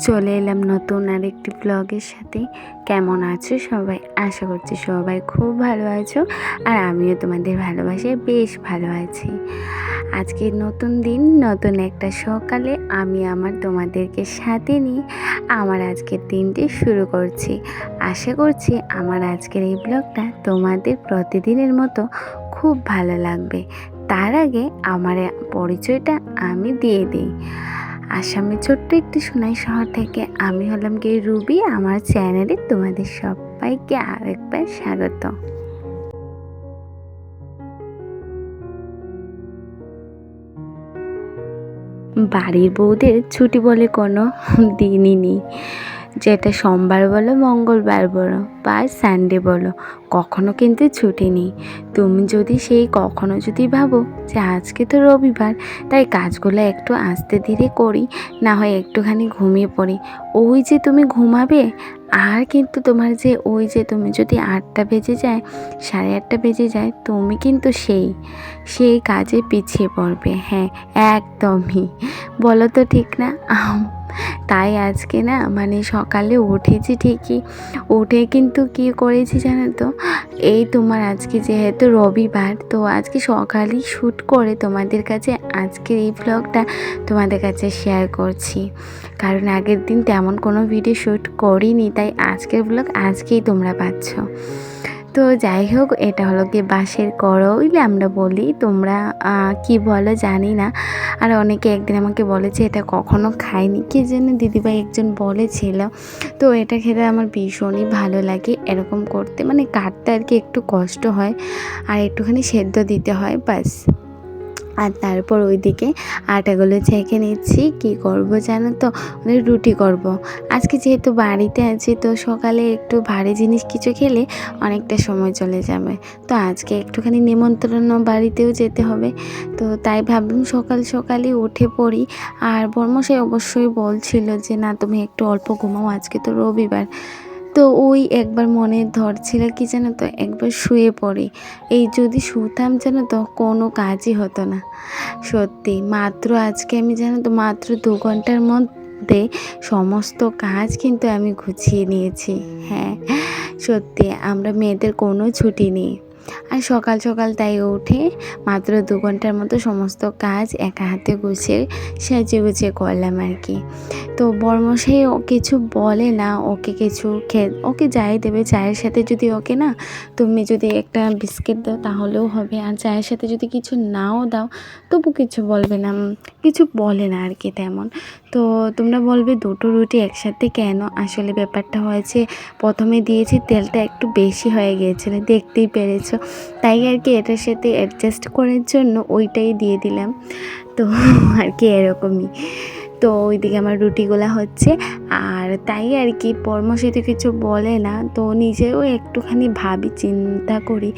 চলে এলাম নতুন আরেকটি ব্লগের সাথে। কেমন আছো সবাই? আশা করছি সবাই খুব ভালো আছো আর আমিও তোমাদের ভালোবাসায় বেশ ভালো আছি। আজকে নতুন দিন, নতুন একটা সকালে আমি আমার তোমাদেরকে সাথে নিয়ে আমার আজকের দিনটি শুরু করছি। আশা করছি আমার আজকের এই ব্লগটা তোমাদের প্রতিদিনের মতো খুব ভালো লাগবে। তার আগে আমার পরিচয়টা আমি দিয়ে দিই। আসামের ছোট্ট একটি সোনাই শহর থেকে আমি হলাম গিয়ে রুবি, আমার চ্যানেলে তোমাদের সবাইকে আরেকবার স্বাগত। বাড়ির বউদের ছুটি বলে কোনো দিনই নেই। যেটা সোমবার বলো, মঙ্গলবার বলো বা সানডে বলো, কখনো কিন্তু ছুটি নেই। তুমি যদি সেই কখনো যদি ভাবো যে আজকে তো রবিবার, তাই কাজগুলো একটু আস্তে ধীরে করি, না হয় একটুখানি ঘুমিয়ে পড়ি। ওই যে তুমি ঘুমাবে আর কিন্তু তোমার যে ওই যে তুমি যদি আটটা বেজে যায়, সাড়ে আটটা বেজে যায়, তুমি কিন্তু সেই সেই কাজে পিছিয়ে পড়বে। হ্যাঁ একদমই। বলো তো ঠিক না? তাই আজকে না মানে সকালে উঠেছি ঠিকই। উঠে কিন্তু কি করেছি জানো তো? এই তোমার আজকে যেহেতু রবিবার, তো আজকে সকালেই শ্যুট করে তোমাদের কাছে আজকের এই ব্লগটা তোমাদের কাছে শেয়ার করছি। কারণ আগের দিন তেমন কোনো ভিডিও শ্যুট করিনি, তাই আজকের ব্লগ আজকেই তোমরা পাচ্ছ। তো যাই হোক, এটা হলো গিয়ে বাঁশের করইলে আমরা বলি। তোমরা কি বলো জানি না। আর অনেকে একদিন আমাকে বলেছে, এটা কখনো খাইনি? কি জন্য দিদিভাই একজন বলেছিল। তো এটা খেতে আমার ভীষণই ভালো লাগে এরকম করতে। মানে কাটতে আর কি একটু কষ্ট হয়, আর একটুখানি সেদ্ধ দিতে হয় বাস আর তারপর ওইদিকে আটাগুলো ছেঁকে নিচ্ছি। কি করব জানো তো? রুটি করব। আজকে যেহেতু বাড়িতে আছি, তো সকালে একটু ভারী জিনিস কিছু খেলে অনেকটা সময় চলে যাবে। তো আজকে একটুখানি নিমন্ত্রণ বাড়িতেও যেতে হবে। তো তাই ভাবলাম সকাল সকালে উঠে পড়ি। আর বর্মশাই অবশ্যই বলছিল যে, না, তুমি একটু অল্প ঘুমাও, আজকে তো রবিবার। তো ওই একবার মনে ধরছিল কি জানো তো? একবার শুয়ে পড়ে। এই যদি শুতাম জানো তো, কোনো কাজই হতো না। সত্যি, মাত্র আজকে আমি জানো তো, মাত্র দু ঘণ্টার মধ্যে সমস্ত কাজ কিন্তু আমি গুছিয়ে নিয়েছি। হ্যাঁ সত্যি, আমরা মেয়েদের কোনো ছুটি নেই। আর সকাল সকাল তাই উঠে মাত্র দু ঘণ্টার মতো সমস্ত কাজ একা হাতে গুছিয়ে সাজিয়ে গুছিয়ে করলাম আর কি। তো বর্মশাই ও কিছু বলে না, ওকে কিছু খে, ওকে যাই দেবে, চায়ের সাথে যদি ওকে না, তুমি যদি একটা বিস্কিট দাও তাহলেও হবে। আর চায়ের সাথে যদি কিছু নাও দাও, তবু কিছু বলবে না কিছু বলে না আর কি তেমন। তো তোমরা বলবে দুটো রুটি একসাথে কেন? আসলে ব্যাপারটা হয়েছে, প্রথমে দিয়েছি, তেলটা একটু বেশি হয়ে গিয়েছিল, দেখতেই পেরেছ। তাই আর কি এটার সাথে অ্যাডজাস্ট করার জন্য ওইটাই দিয়ে দিলাম। তো আর কি এরকমই। তো ওইদিকে আমার রুটিগুলা হচ্ছে। আর তাই আর কি পরামর্শে তো কিছু বলে না, তো নিজেও একটুখানি ভাবি, চিন্তা করি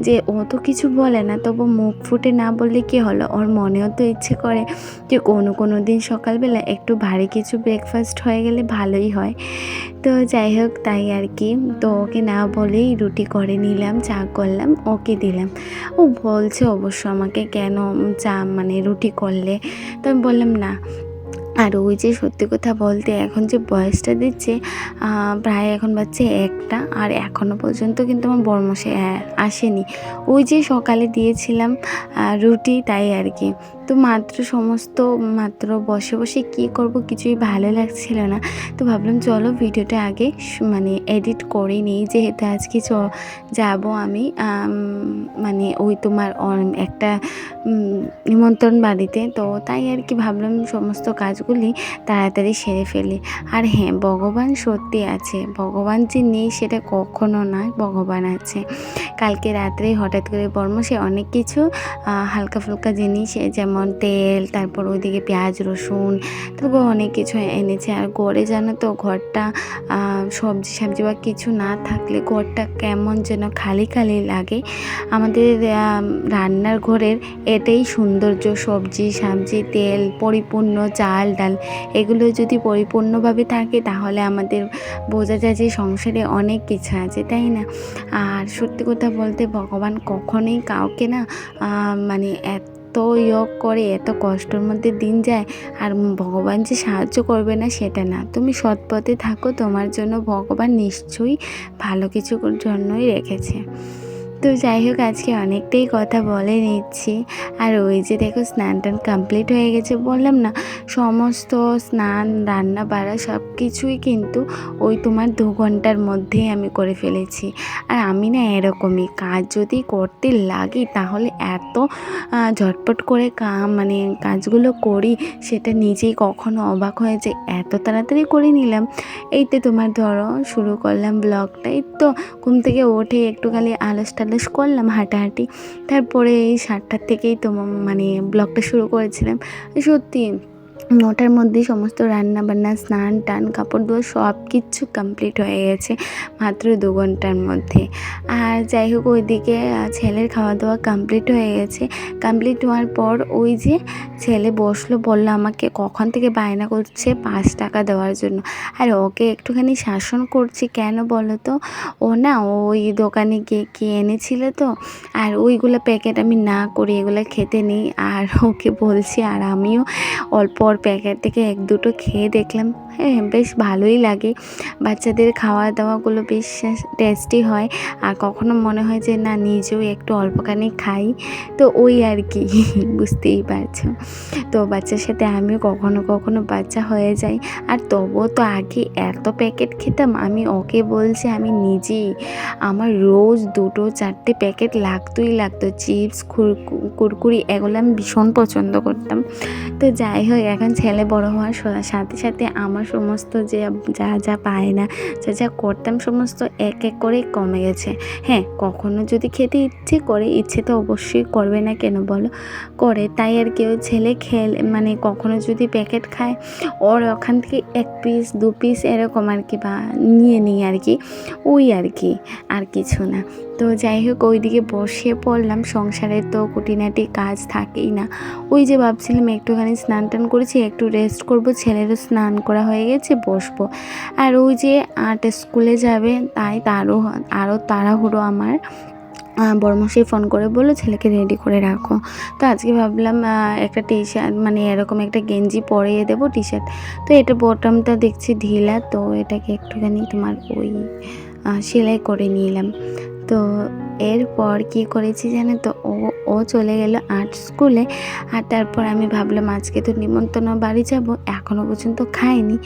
যে ও তো কিছু বলে না, তবু মুখ ফুটে না বললে কি হলো? ওর মনেও তো ইচ্ছে করে যে কোনো কোনো দিন সকালবেলা একটু ভারী কিছু ব্রেকফাস্ট হয়ে গেলে ভালোই হয়। তো যাই হোক, তাই আর কি, তো ওকে না বলেই রুটি করে নিলাম, চা করলাম, ওকে দিলাম। ও বলছে অবশ্য আমাকে কেন চা মানে রুটি করলে? তো আমি বললাম, না আর ওই যে সত্যি কথা বলতে এখন যে বয়সটা দিচ্ছে প্রায় এখন বাচ্চা একটা আর এখনও পর্যন্ত কিন্তু আমার বর্মশে আসেনি। ওই যে সকালে দিয়েছিলাম রুটি তাই আর কি। তো মাত্র সমস্ত, মাত্র বসে বসে কী করব কিছুই ভালো লাগছিল না। তো ভাবলাম চলো ভিডিওটা আগে মানে এডিট করে নিই। যেহেতু আজকে চ, যাব আমি মানে ওই তোমার একটা নিমন্ত্রণ বাড়িতে। তো তাই আর কি ভাবলাম সমস্ত কাজগুলি তাড়াতাড়ি সেরে ফেলি। আর হ্যাঁ ভগবান সত্যি আছে। ভগবান যে নেই সেটা কখনো নয়, ভগবান আছে। কালকে রাত্রে হঠাৎ করে বর্মসে অনেক কিছু হালকা ফুলকা জিনিস এ যেমন তেল, তারপর ওইদিকে পেঁয়াজ, রসুন, তারপর অনেক কিছু এনেছে। আর গড়ে জানো তো, ঘরটা সবজি সবজি বা কিছু না থাকলে ঘরটা কেমন যেন খালি খালি লাগে। আমাদের রান্নার ঘরের এটাই সৌন্দর্য, সবজি সবজি, তেল, পরিপূর্ণ চাল, ডাল, এগুলো যদি পরিপূর্ণভাবে থাকে তাহলে আমাদের বোঝা যায় যে সংসারে অনেক কিছু আছে, তাই না? আর সত্যি কথা বলতে ভগবান কখনোই কাউকে না মানে এত এত ইয়ক করে, এত কষ্টের মধ্যে দিন যায় আর ভগবান যে সাহায্য করবে না সেটা না। তুমি সৎ পথে থাকো, তোমার জন্য ভগবান নিশ্চয়ই ভালো কিছুর জন্যই রেখেছে। তো যাই হোক, আজকে অনেকটাই কথা বলে নিচ্ছি। আর ওই যে দেখো স্নান টান কমপ্লিট হয়ে গেছে। বললাম না, সমস্ত স্নান রান্না বাড়া সব কিছুই কিন্তু ওই তোমার দু ঘণ্টার মধ্যেই আমি করে ফেলেছি। আর আমি না এরকমই কাজ যদি করতে লাগি, তাহলে এত ঝটপট করে কাম মানে কাজগুলো করি, সেটা নিজেই কখনো অবাক হয়ে যে এত তাড়াতাড়ি করে নিলাম। এই তো তোমার ধরো, শুরু করলাম ব্লগটা এই তো, ঘুম থেকে ওঠে একটু খালি আলস টালস করলাম হাঁটাহাঁটি। তারপরে এই সাতটার থেকেই তো মানে ব্লগটা শুরু করেছিলাম। সত্যি নটার মধ্যেই সমস্ত রান্না বান্না স্নান, টান, কাপড় ধোয়া সব কিছু কমপ্লিট হয়ে গেছে মাত্র দু ঘণ্টার মধ্যে। আর যাই হোক, ওইদিকে ছেলের খাওয়া দাওয়া কমপ্লিট হয়ে গেছে। কমপ্লিট হওয়ার পর ওই যে ছেলে বসল, বলল আমাকে কখন থেকে বায়না করছে পাঁচ টাকা দেওয়ার জন্য। আর ওকে একটুখানি শাসন করছি কেন বলো তো? ও না, ওই দোকানে গিয়ে কি এনেছিল তো? আর ওইগুলো প্যাকেট আমি না করি এগুলো খেতে নেই। আর ওকে বলছি, আর আমিও অল্প অল্প প্যাকেট থেকে এক দুটো খেয়ে দেখলাম হ্যাঁ বেশ ভালোই লাগে। বাচ্চাদের খাওয়া দাওয়াগুলো বেশ টেস্টি হয়। আর কখনো মনে হয় যে, না, নিজেও একটু অল্পখানি খাই। তো ওই আর কি, বুঝতেই পারছ। তো বাচ্চার সাথে আমিও কখনো কখনো বাচ্চা হয়ে যাই। আর তবুও তো আগে এত প্যাকেট খেতাম, আমি ওকে বলছি, আমি নিজেই, আমার রোজ দুটো, চারটে প্যাকেট লাগতোই লাগতো। চিপস কুরকুরি, এগুলো আমি ভীষণ পছন্দ করতাম। তো যাই হোক এখন ছেলে বড় হওয়ার সাথে সাথে আমার সমস্ত যে যা যা পায় না, যা যা করতাম সমস্ত এক এক করে কমে গেছে। হ্যাঁ কখনো যদি খেতে ইচ্ছে করে, ইচ্ছে তো অবশ্যই করবে না কেন বলো? করে তাই আর কেউ ছেলে খেলে মানে কখনো যদি প্যাকেট খায়, ওর ওখান থেকে এক পিস দু পিস এরকম আর কি বা নিয়ে নিই আর কি, ওই আর কি, আর কিছু না। তো যাই হোক, ওইদিকে বসে পড়লাম। সংসারে তো খুঁটিনাটি কাজ থাকেই না। ওই যে ভাবছিলাম একটুখানি স্নান টান করেছি, একটু রেস্ট করব, ছেলেরও স্নান করা হয়ে গেছে, বসবো। আর ওই যে আট স্কুলে যাবে, তাই তারও আরও তাড়াহুড়ো আমার। বড়মশাই ফোন করে বলল, ছেলেকে রেডি করে রাখো। তো আজকে ভাবলাম একটা টি শার্ট মানে এরকম একটা গেঞ্জি পরিয়ে দেবো টি শার্ট তো এটা বটমটা দেখছি ঢিলা, তো এটাকে একটুখানি তোমার ওই সেলাই করে নিলাম। তো এরপর কি করেছি জানে তো? ও ও চলে গেল আর্ট স্কুলে আর তারপর আমি ভাবলাম, আজকে তো নিমন্ত্রণ, বাড়ি যাব। এখনও পর্যন্ত খাইনি।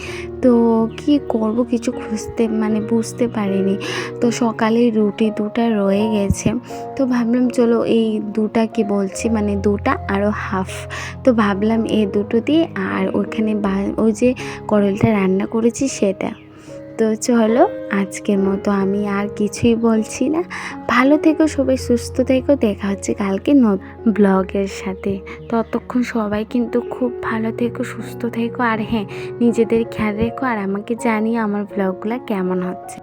তো কি করব কিছু খুঁজতে মানে বুঝতে পারিনি। তো সকালে রুটি দুটা রয়ে গেছে। তো ভাবলাম, চলো এই দুটা কি বলছি মানে দুটা আরও হাফ তো ভাবলাম এই দুটো দিয়ে, আর ওইখানে বা- ওই যে করলটা রান্না করেছি সেটা। তো চলো, আজকের মতো আমি আর কিছুই বলছি না। ভালো থেকো সবাই, সুস্থ থেকো। দেখা হচ্ছে কালকে ব্লগের সাথে। ততক্ষণ সবাই কিন্তু খুব ভালো থেকো, সুস্থ থেকো। আর হ্যাঁ নিজেদের খেয়াল রেখো আর আমাকে জানিয়ে আমার ব্লগগুলো কেমন হচ্ছে।